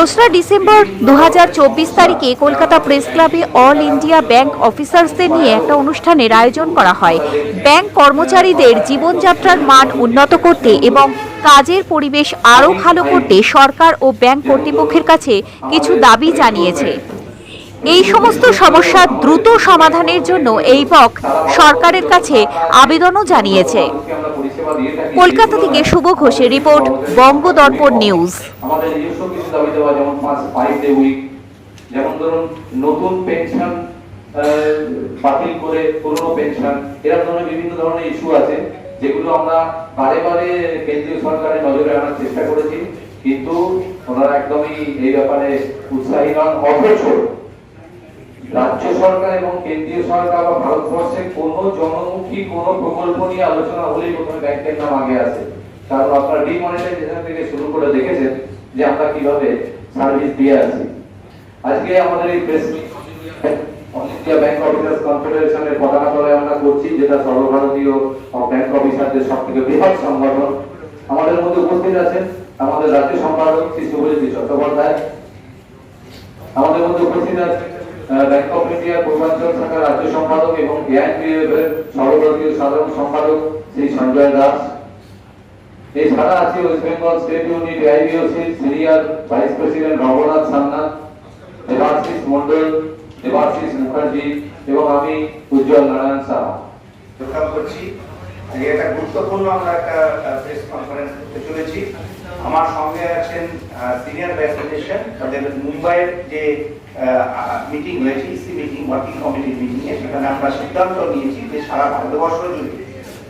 দোসরা ডিসেম্বর দু হাজার চব্বিশ তারিখে কলকাতা প্রেস ক্লাবে অল ইন্ডিয়া ব্যাংক অফিসার্সদের নিয়ে একটা অনুষ্ঠানের আয়োজন করা হয়। ব্যাংক কর্মচারীদের জীবনযাত্রার মান উন্নত করতে এবং কাজের পরিবেশ আরও ভালো করতে সরকার ও ব্যাংক কর্তৃপক্ষের কাছে কিছু দাবি জানিয়েছে। এই সমস্ত সমস্যা দ্রুত সমাধানের জন্য এই পক সরকারের কাছে আবেদনও জানিয়েছে। কলকাতা থেকে শুভ ঘোষের রিপোর্ট, বঙ্গদর্পণ নিউজ। দাবি দেওয়া যেমন পাঁচ ফাইভ ডে উইক যেমন ধরুন নতুন পেনশন বাতিল করে পুরনো পেনশন এরকম ধরনের বিভিন্ন ধরনের ইস্যু আছে, যেগুলো আমরা বারে বারে কেন্দ্রীয় সরকারের নজরে আনার চেষ্টা করেছি, কিন্তু ওনারা একদমই এই ব্যাপারে উৎসাহী নন। অথচ রাজ্য সরকার এবং কেন্দ্রীয় সরকার বা ভারতবর্ষে কোন জনমুখী কোন প্রকল্প নিয়ে আলোচনা হলেই প্রথমে ব্যাংকের নাম আগে আসে। কারণ আপনারা ডিমনিটাইজেশন থেকে শুরু করে দেখেছেন যে আমরা কীভাবে সার্ভিস দিয়ে আছি। আজকে আমাদের এই press all India bank officers কনফেডারেশনের পতাকা তলায় আমরা করছি, যেটা সর্বভারতীয় ব্যাংক অফিসারদের সব থেকে বৃহৎ সংগঠন। আমাদের মধ্যে উপস্থিত আছেন আমাদের রাজ্য সম্পাদক শ্রী শুভজিৎ চট্টোপাধ্যায়। আমাদের মধ্যে উপস্থিত আছে ব্যাংক অফ ইন্ডিয়া পূর্বাঞ্চল শাখার রাজ্য সম্পাদক এবং এআইপিএফ এর সর্বভারতীয় সাধারণ সম্পাদক শ্রী সঞ্জয় দাস। এছাড়া আছে West Bengal state unit AIBOC senior vice president Raghunath Sannath Debashis Mondal Debashis Mukherjee এবং আমি উজ্জ্বল নারায়ণ সাহা। করছি। একটা গুরুত্বপূর্ণ আমরা একটা প্রেস কনফারেন্স করতে চলেছি। আমার সঙ্গে আছেন সিনিয়র ভাইস প্রেসিডেন্ট মুম্বাইয়ের যে মিটিং হয়েছে ইসি মিটিং ওয়ার্কিং কমিটির মিটিং এ সেখানে আমরা সিদ্ধান্ত নিয়েছি যে সারা ভারতবর্ষ জুড়ে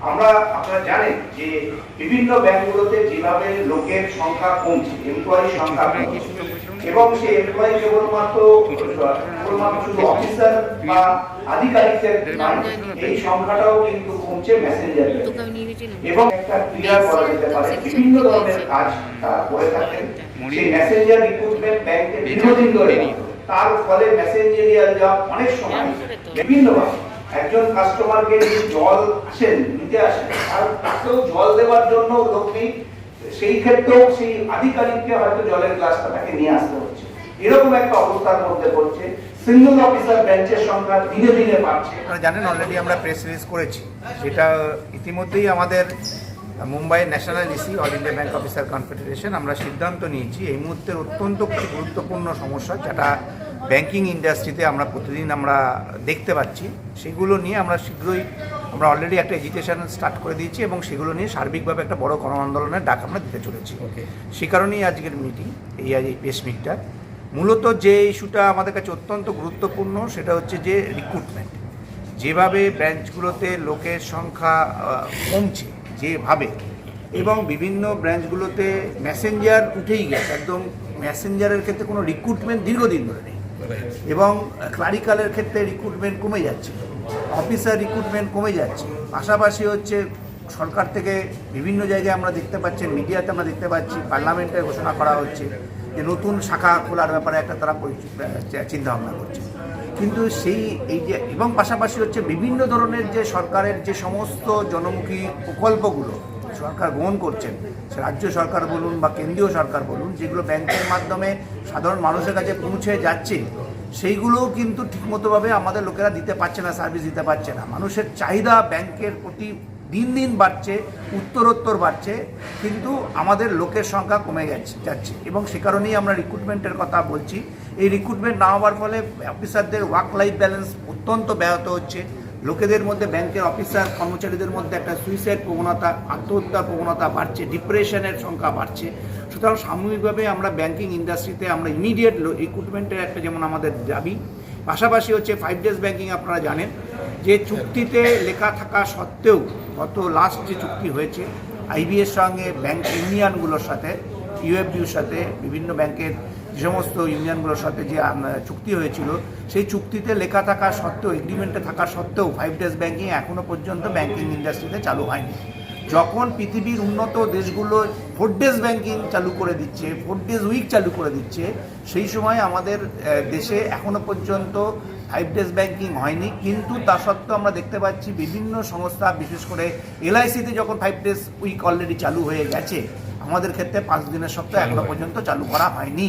আমরা আপনারা জানেন যে বিভিন্ন ব্যাংকগুলোতে যেভাবে লোকের সংখ্যা কমছে এমপ্লয়ি সংখ্যা কমছে এবং সেই এমপ্লয়ি কেবলমাত্র কেবলমাত্র শুধু অফিসার বা আধিকারিকদের নয়, এই সংখ্যাটাও কিন্তু কমছে মেসেঞ্জার এবং একটা ক্লিয়ার করা যেতে পারে বিভিন্ন ধরনের কাজ তারা করে থাকেন। সেই মেসেঞ্জার রিক্রুটমেন্ট ব্যাংকে দীর্ঘদিন ধরে তার ফলে মেসেঞ্জারিয়াল জব অনেক সময় বিভিন্নভাবে একজন কাস্টমারকে যদি জল আসেন, নিতে আসেন আর তাকেও জল দেওয়ার জন্য লোক নেই সেই ক্ষেত্রেও সেই আধিকারিককে হয়তো জলের গ্লাসটা তাকে নিয়ে আসতে হচ্ছে। এরকম একটা অবস্থার মধ্যে পড়ছে। সিঙ্গল অফিসার বেঞ্চের সংখ্যা দিনে দিনে বাড়ছে। আপনারা জানেন অলরেডি আমরা প্রেস রিলিজ করেছি। সেটা ইতিমধ্যেই আমাদের Mumbai national EC all India bank officer confederation আমরা সিদ্ধান্ত নিয়েছি। এই মুহূর্তের অত্যন্ত গুরুত্বপূর্ণ সমস্যা যেটা ব্যাংকিং ইন্ডাস্ট্রিতে আমরা প্রতিদিন আমরা দেখতে পাচ্ছি সেগুলো নিয়ে আমরা শীঘ্রই আমরা অলরেডি একটা এজিটেশন স্টার্ট করে দিয়েছি এবং সেগুলো নিয়ে সার্বিকভাবে একটা বড় গণ আন্দোলনের ডাক আমরা দিতে চলেছি। সে কারণেই আজকের মিটিং এই আজ এই প্রেস মিটটা মূলত যে ইস্যুটা আমাদের কাছে অত্যন্ত গুরুত্বপূর্ণ সেটা হচ্ছে যে রিক্রুটমেন্ট যেভাবে ব্রাঞ্চগুলোতে লোকের সংখ্যা কমছে যেভাবে এবং বিভিন্ন ব্রাঞ্চগুলোতে মেসেঞ্জার উঠেই গেছে। একদম মেসেঞ্জারের ক্ষেত্রে কোনো রিক্রুটমেন্ট দীর্ঘদিন ধরে নেই। এবং ক্লারিক্যালের ক্ষেত্রে রিক্রুটমেন্ট কমে যাচ্ছে। অফিসার রিক্রুটমেন্ট কমে যাচ্ছে। পাশাপাশি হচ্ছে সরকার থেকে বিভিন্ন জায়গায় আমরা দেখতে পাচ্ছি মিডিয়াতে আমরা দেখতে পাচ্ছি পার্লামেন্টে ঘোষণা করা হচ্ছে যে নতুন শাখা খোলার ব্যাপারে একটা তারা চিন্তা ভাবনা করছে। কিন্তু সেই এই যে, এবং পাশাপাশি হচ্ছে বিভিন্ন ধরনের যে সরকারের যে সমস্ত জনমুখী প্রকল্পগুলো সরকার গ্রহণ করছেন, সে রাজ্য সরকার বলুন বা কেন্দ্রীয় সরকার বলুন, যেগুলো ব্যাংকের মাধ্যমে সাধারণ মানুষের কাছে পৌঁছে যাচ্ছে, সেইগুলোও কিন্তু ঠিকমতোভাবে আমাদের লোকেরা দিতে পারছে না সার্ভিস দিতে পারছে না। মানুষের চাহিদা ব্যাংকের প্রতি দিন দিন বাড়ছে, উত্তরোত্তর বাড়ছে, কিন্তু আমাদের লোকের সংখ্যা কমে গেছে, যাচ্ছে। এবং সে কারণেই আমরা রিক্রুটমেন্টের কথা বলছি। এই রিক্রুটমেন্ট না হওয়ার ফলে অফিসারদের ওয়ার্ক লাইফ ব্যালেন্স অত্যন্ত ব্যাহত হচ্ছে। লোকেদের মধ্যে ব্যাংকের অফিসার, কর্মচারীদের মধ্যে একটা সুইসাইড প্রবণতা, আত্মহত্যার প্রবণতা বাড়ছে ডিপ্রেশনের সংখ্যা বাড়ছে। সুতরাং সাময়িকভাবে আমরা ব্যাংকিং ইন্ডাস্ট্রিতে আমরা ইমিডিয়েট রিক্রুটমেন্টের একটা যেমন আমাদের দাবি। পাশাপাশি হচ্ছে ফাইভ ডেজ ব্যাংকিং আপনারা জানেন যে চুক্তিতে লেখা থাকা সত্ত্বেও গত লাস্ট যে চুক্তি হয়েছে আইবিএর সঙ্গে ব্যাংক ইউনিয়নগুলোর সাথে ইউএফবিউর সাথে বিভিন্ন ব্যাংকের যে সমস্ত ইউনিয়নগুলোর সাথে যে চুক্তি হয়েছিল, সেই চুক্তিতে লেখা থাকা সত্ত্বেও এগ্রিমেন্টে থাকা সত্ত্বেও ফাইভ ডেজ ব্যাঙ্কিং এখনও পর্যন্ত ব্যাঙ্কিং ইন্ডাস্ট্রিতে চালু হয়নি। যখন পৃথিবীর উন্নত দেশগুলো ফোর ডেজ ব্যাংকিং চালু করে দিচ্ছে ফোর ডেজ উইক চালু করে দিচ্ছে, সেই সময় আমাদের দেশে এখনও পর্যন্ত ফাইভ ডেজ ব্যাংকিং হয়নি। কিন্তু তা সত্ত্বেও আমরা দেখতে পাচ্ছি বিভিন্ন সংস্থা, বিশেষ করে এলআইসিতে যখন ফাইভ ডেজ উইক অলরেডি চালু হয়ে গেছে, আমাদের ক্ষেত্রে পাঁচ দিনের সপ্তাহ এখনও পর্যন্ত চালু করা হয়নি।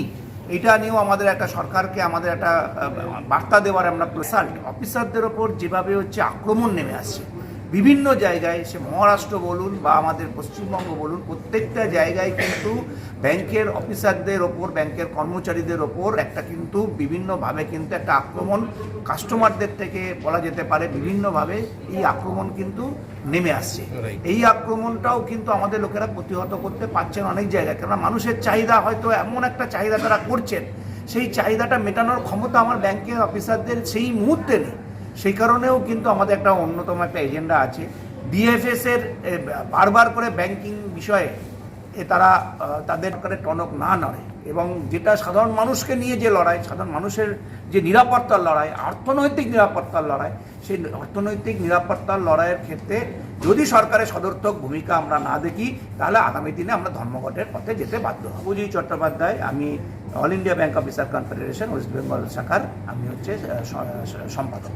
এটা নিয়েও আমাদের একটা সরকারকে আমাদের একটা বার্তা দেওয়ার আমরা রেজাল্ট অফিসারদের ওপর যেভাবে হচ্ছে আক্রমণ নেমে আসছে বিভিন্ন জায়গায় সে মহারাষ্ট্র বলুন বা আমাদের পশ্চিমবঙ্গ বলুন প্রত্যেকটা জায়গায় কিন্তু ব্যাংকের অফিসারদের ওপর ব্যাংকের কর্মচারীদের ওপর একটা কিন্তু বিভিন্নভাবে কিন্তু একটা আক্রমণ কাস্টমারদের থেকে বলা যেতে পারে বিভিন্নভাবে এই আক্রমণ কিন্তু নেমে আসছে। এই আক্রমণটাও কিন্তু আমাদের লোকেরা প্রতিহত করতে পারছেন অনেক জায়গায়। কেননা মানুষের চাহিদা হয়তো এমন একটা চাহিদা তারা করছেন সেই চাহিদাটা মেটানোর ক্ষমতা আমার ব্যাংকের অফিসারদের সেই মুহূর্তে নেই। সেই কারণেও কিন্তু আমাদের একটা অন্যতম একটা এজেন্ডা আছে। ডিএফএস এর বারবার করে ব্যাংকিং বিষয়ে এ তারা তাদের টনক না নড়ে এবং যেটা সাধারণ মানুষকে নিয়ে যে লড়াই, সাধারণ মানুষের যে নিরাপত্তার লড়াই, অর্থনৈতিক নিরাপত্তার লড়াই, সেই অর্থনৈতিক নিরাপত্তার লড়াইয়ের ক্ষেত্রে যদি সরকারের সদর্থক ভূমিকা আমরা না দেখি, তাহলে আগামী দিনে আমরা ধর্মঘটের পথে যেতে বাধ্য হব। অজয় চট্টোপাধ্যায়, আমি all India bank officer confederation, West Bengal শাখার, আমি হচ্ছে সম্পাদক।